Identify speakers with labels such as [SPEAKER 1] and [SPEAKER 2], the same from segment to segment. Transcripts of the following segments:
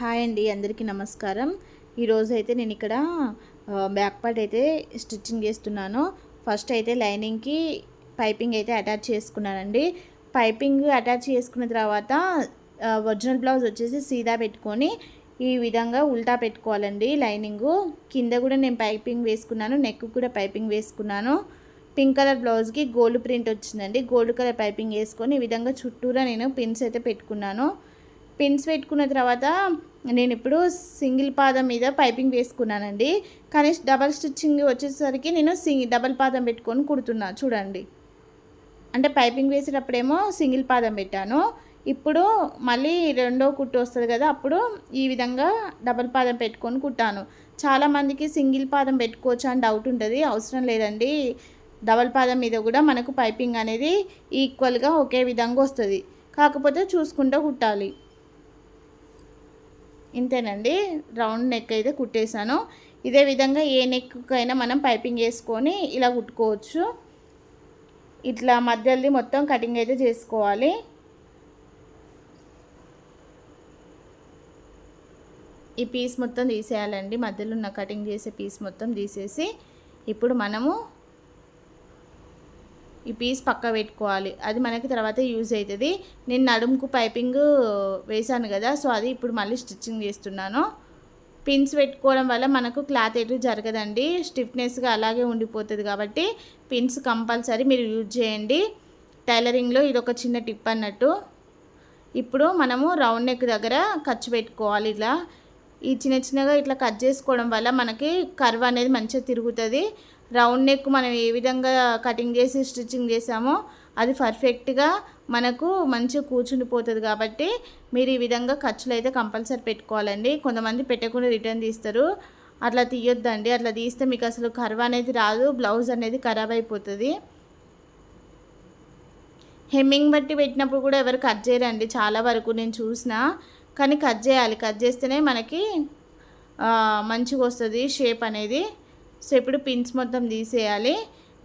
[SPEAKER 1] Hi అండి అందరికీ నమస్కారం. ఈరోజు అయితే నేను ఇక్కడ బ్యాక్ పార్ట్ అయితే స్టిచ్చింగ్ చేస్తున్నాను. ఫస్ట్ అయితే లైనింగ్కి పైపింగ్ అయితే అటాచ్ చేసుకున్నానండి. పైపింగ్ అటాచ్ చేసుకున్న తర్వాత ఒరిజినల్ బ్లౌజ్ వచ్చేసి సీదా పెట్టుకొని ఈ విధంగా ఉల్టా పెట్టుకోవాలండి లైనింగు. కింద కూడా నేను పైపింగ్ వేసుకున్నాను నెక్ కూడా పైపింగ్ వేసుకున్నాను. పింక్ కలర్ బ్లౌజ్కి గోల్డ్ ప్రింట్ వచ్చిందండి. గోల్డ్ కలర్ పైపింగ్ వేసుకొని ఈ విధంగా చుట్టూరా నేను పిన్స్ అయితే పెట్టుకున్నాను. పిన్స్ పెట్టుకున్న తర్వాత నేను ఇప్పుడు సింగిల్ పాదం మీద పైపింగ్ వేసుకున్నానండి. కానీ డబల్ స్టిచ్చింగ్ వచ్చేసరికి నేను సింగిల్ డబల్ పాదం పెట్టుకొని కుడుతున్నా. చూడండి. అంటే పైపింగ్ వేసేటప్పుడేమో సింగిల్ పాదం పెట్టాను. ఇప్పుడు మళ్ళీ రెండో కుట్టు వస్తుంది కదా అప్పుడు ఈ విధంగా డబల్ పాదం పెట్టుకొని కుట్టాను. చాలామందికి సింగిల్ పాదం పెట్టుకోవచ్చు అని డౌట్ ఉంటుంది. అవసరం లేదండి. డబల్ పాదం మీద కూడా మనకు పైపింగ్ అనేది ఈక్వల్గా ఒకే విధంగా వస్తుంది. కాకపోతే చూసుకుంటూ కుట్టాలి. ఇంతేనండి. రౌండ్ నెక్ అయితే కుట్టేశాను. ఇదే విధంగా ఏ నెక్కైనా మనం పైపింగ్ వేసుకొని ఇలా కుట్టుకోవచ్చు. ఇట్లా మధ్యలో మొత్తం కటింగ్ అయితే చేసుకోవాలి. ఈ పీస్ మొత్తం తీసేయాలండి. మధ్యలో ఉన్న కటింగ్ చేసే పీస్ మొత్తం తీసేసి ఇప్పుడు మనము ఈ పీస్ పక్క పెట్టుకోవాలి. అది మనకి తర్వాత యూజ్ అవుతుంది నేను నడుముకు పైపింగ్ వేశాను కదా సో అది ఇప్పుడు మళ్ళీ స్టిచ్చింగ్ చేస్తున్నాను. పిన్స్ పెట్టుకోవడం వల్ల మనకు క్లాత్ ఎటు జరగదండి. స్టిఫ్నెస్గా అలాగే ఉండిపోతుంది కాబట్టి పిన్స్ కంపల్సరీ మీరు యూజ్ చేయండి. టైలరింగ్లో ఇది ఒక చిన్న టిప్ అన్నట్టు. ఇప్పుడు మనము రౌండ్ నెక్ దగ్గర ఖర్చు పెట్టుకోవాలి ఇలా. ఈ చిన్న చిన్నగా ఇట్లా కట్ చేసుకోవడం వల్ల మనకి కర్వ్ అనేది మంచిగా తిరుగుతుంది. రౌండ్ నెక్ మనం ఏ విధంగా కటింగ్ చేసి స్టిచ్చింగ్ చేసామో అది పర్ఫెక్ట్గా మనకు మంచిగా కూర్చుండిపోతుంది కాబట్టి మీరు ఈ విధంగా ఖర్చులు అయితే కంపల్సరీ పెట్టుకోవాలండి. కొంతమంది పెట్టకుండా రిటర్న్ తీస్తారు. అట్లా తీయొద్దండి. అట్లా తీస్తే మీకు అసలు కర్వ్ అనేది రాదు బ్లౌజ్ అనేది ఖరాబ్ అయిపోతుంది. హెమ్మింగ్ బట్టి పెట్టినప్పుడు కూడా ఎవరు కట్ చేయరండి. చాలా వరకు నేను చూసిన. కానీ కట్ చేయాలి. కట్ చేస్తేనే మనకి మంచిగా వస్తుంది షేప్ అనేది. సో ఇప్పుడు పిన్స్ మొత్తం తీసేయాలి.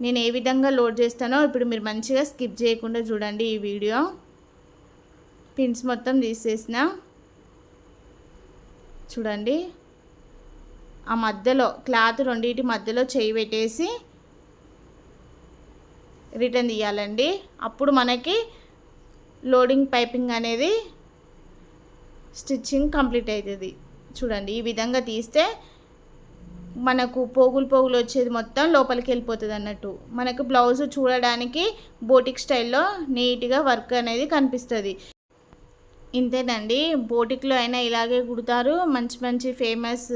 [SPEAKER 1] నేను ఏ విధంగా లోడ్ చేస్తానో ఇప్పుడు మీరు మంచిగా స్కిప్ చేయకుండా చూడండి ఈ వీడియో. పిన్స్ మొత్తం తీసేసిన. చూడండి. ఆ మధ్యలో క్లాత్ రెండింటి మధ్యలో చేయి పెట్టేసి రిటర్న్ తీయాలండి. అప్పుడు మనకి లోడింగ్ పైపింగ్ అనేది స్టిచ్చింగ్ కంప్లీట్ అవుతుంది. చూడండి ఈ విధంగా తీస్తే మనకు పోగులు పోగులు వచ్చేది మొత్తం లోపలికి వెళ్ళిపోతుంది అన్నట్టు. మనకు బ్లౌజ్ చూడడానికి బోటిక్ స్టైల్లో నీట్గా వర్క్ అనేది కనిపిస్తుంది. ఇంతేనండి. బోటిక్లో అయినా ఇలాగే కుడతారు. మంచి మంచి ఫేమస్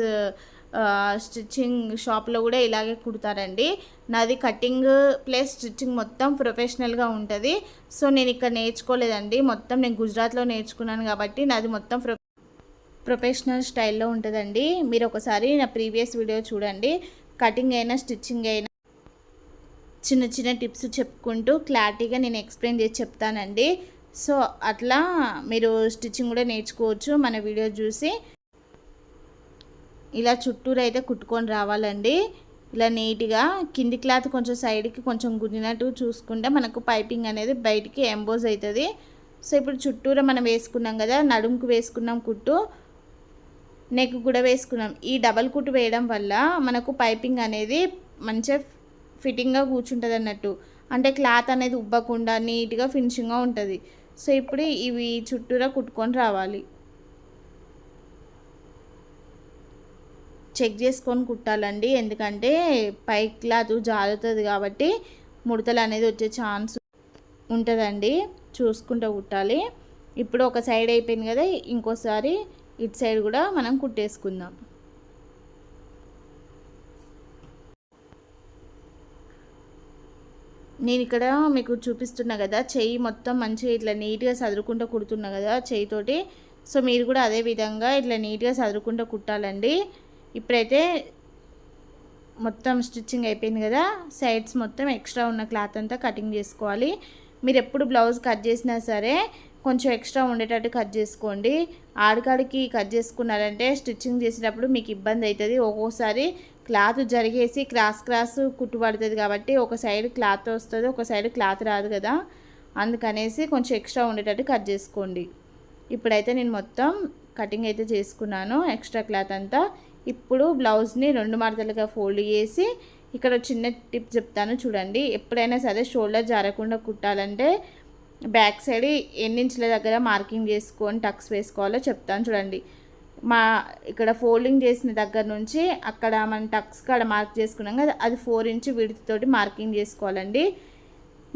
[SPEAKER 1] స్టిచ్చింగ్ షాప్లో కూడా ఇలాగే కుడతారండి. నాది కటింగ్ ప్లస్ స్టిచ్చింగ్ మొత్తం ప్రొఫెషనల్గా ఉంటుంది. సో నేను ఇక్కడ నేర్చుకోలేదండి. మొత్తం నేను గుజరాత్లో నేర్చుకున్నాను కాబట్టి నాది మొత్తం ప్రొ ప్రొఫెషనల్ స్టైల్లో ఉంటుందండి. మీరు ఒకసారి నా ప్రీవియస్ వీడియో చూడండి. కటింగ్ అయినా స్టిచ్చింగ్ అయినా చిన్న చిన్న టిప్స్ చెప్పుకుంటూ క్లారిటీగా నేను ఎక్స్ప్లెయిన్ చేసి చెప్తానండి. సో అట్లా మీరు స్టిచ్చింగ్ కూడా నేర్చుకోవచ్చు. మన వీడియో చూసి ఇలా చుట్టూరు అయితే కుట్టుకొని రావాలండి. ఇలా నీట్గా కింది క్లాత్ కొంచెం సైడ్కి కొంచెం గురినట్టు చూసుకుంటే మనకు పైపింగ్ అనేది బయటికి ఎంబోజ్ అవుతుంది. సో ఇప్పుడు చుట్టూరా మనం వేసుకున్నాం కదా నడుముకు వేసుకున్నాం కుట్టు. నెక్ కూడా వేసుకున్నాం. ఈ డబల్ కుట్టు వేయడం వల్ల మనకు పైపింగ్ అనేది మంచిగా ఫిట్టింగ్గా కూర్చుంటుంది అన్నట్టు. అంటే క్లాత్ అనేది ఉబ్బకుండా నీట్గా ఫినిషింగ్గా ఉంటుంది. సో ఇప్పుడు ఇవి చుట్టూరా కుట్టుకొని రావాలి. చెక్ చేసుకొని కుట్టాలండి. ఎందుకంటే పై క్లాత్ జారుతుంది కాబట్టి ముడతలు అనేది వచ్చే ఛాన్స్ ఉంటుందండి. చూసుకుంటూ కుట్టాలి. ఇప్పుడు ఒక సైడ్ అయిపోయింది కదా ఇంకోసారి ఇటు సైడ్ కూడా మనం కుట్టేసుకుందాం. నేను ఇక్కడ మీకు చూపిస్తున్నా కదా చెయ్యి మొత్తం మంచిగా ఇట్లా నీట్గా చదువుకుంటూ కుడుతున్నా కదా చెయ్యితోటి. సో మీరు కూడా అదే విధంగా ఇట్లా నీట్గా చదువుకుంటూ కుట్టాలండి. ఇప్పుడైతే మొత్తం స్టిచ్చింగ్ అయిపోయింది కదా సైడ్స్ మొత్తం ఎక్స్ట్రా ఉన్న క్లాత్ అంతా కటింగ్ చేసుకోవాలి. మీరు ఎప్పుడు బ్లౌజ్ కట్ చేసినా సరే కొంచెం ఎక్స్ట్రా ఉండేటట్టు కట్ చేసుకోండి. ఆడికాడికి కట్ చేసుకున్నారంటే స్టిచ్చింగ్ చేసేటప్పుడు మీకు ఇబ్బంది అవుతుంది ఒక్కోసారి క్లాత్ జరిగేసి క్రాస్ క్రాస్ కుట్టుబడుతుంది కాబట్టి ఒక సైడ్ క్లాత్ వస్తుంది ఒక సైడ్ క్లాత్ రాదు కదా. అందుకనేసి కొంచెం ఎక్స్ట్రా ఉండేటట్టు కట్ చేసుకోండి. ఇప్పుడైతే నేను మొత్తం కటింగ్ అయితే చేసుకున్నాను ఎక్స్ట్రా క్లాత్ అంతా. ఇప్పుడు బ్లౌజ్ని రెండు మడతలుగా ఫోల్డ్ చేసి ఇక్కడ చిన్న టిప్ చెప్తాను చూడండి. ఎప్పుడైనా సరే షోల్డర్ జారకుండా కుట్టాలంటే బ్యాక్ సైడ్ ఎన్ని ఇంచుల దగ్గర మార్కింగ్ చేసుకొని టక్స్ వేసుకోవాలో చెప్తాను చూడండి. మా ఇక్కడ ఫోల్డింగ్ చేసిన దగ్గర నుంచి అక్కడ మనం టక్స్ కాడ మార్క్ చేసుకున్నాం కదా అది ఫోర్ ఇంచ్ విడితోటి మార్కింగ్ చేసుకోవాలండి.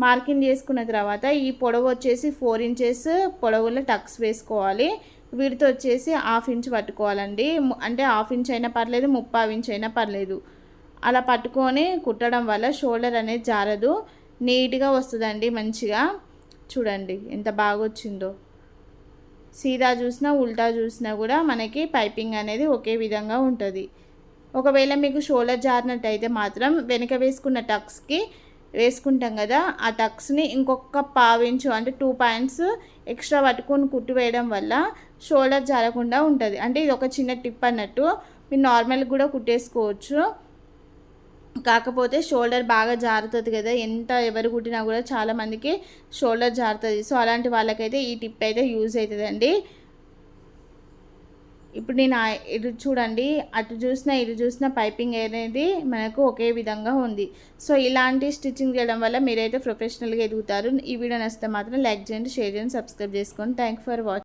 [SPEAKER 1] మార్కింగ్ చేసుకున్న తర్వాత ఈ పొడవు వచ్చేసి ఫోర్ ఇంచెస్ పొడవులో టక్స్ వేసుకోవాలి. వీడితో వచ్చేసి హాఫ్ ఇంచ్ పట్టుకోవాలండి. అంటే హాఫ్ ఇంచ్ అయినా పర్లేదు ముప్పావు ఇంచ్ అయినా పర్లేదు. అలా పట్టుకొని కుట్టడం వల్ల షోల్డర్ అనేది జారదు. నీట్గా వస్తుందండి మంచిగా. చూడండి ఎంత బాగా వచ్చిందో సీదా చూసినా ఉల్టా చూసినా కూడా మనకి పైపింగ్ అనేది ఒకే విధంగా ఉంటుంది. ఒకవేళ మీకు షోల్డర్ జారినట్టయితే మాత్రం వెనక వేసుకున్న టక్స్కి వేసుకుంటాం కదా ఆ టక్స్ని ఇంకొక పావించు అంటే టూ పాయింట్స్ ఎక్స్ట్రా పట్టుకొని కుట్టు వేయడం వల్ల షోల్డర్ జారకుండా ఉంటుంది. అంటే ఇది ఒక చిన్న టిప్ అన్నట్టు మీరు నార్మల్గా కూడా కుట్టేసుకోవచ్చు. కాకపోతే షోల్డర్ బాగా జారుతుంది కదా ఎంత ఎవరు కుట్టినా కూడా చాలామందికి షోల్డర్ జారుతుంది. సో అలాంటి వాళ్ళకైతే ఈ టిప్ అయితే యూజ్ అవుతుందండి ఇప్పుడు నేను ఇటు చూడండి అటు చూసిన ఇటు చూసిన పైపింగ్ అనేది మనకు ఒకే విధంగా ఉంది. సో ఇలాంటి స్టిచ్చింగ్ చేయడం వల్ల మీరైతే ప్రొఫెషనల్గా ఎదుగుతారు. ఈ వీడియో నచ్చితే మాత్రం లైక్ చేయండి షేర్ చేయండి సబ్స్క్రైబ్ చేసుకోండి థ్యాంక్ ఫర్ వాచింగ్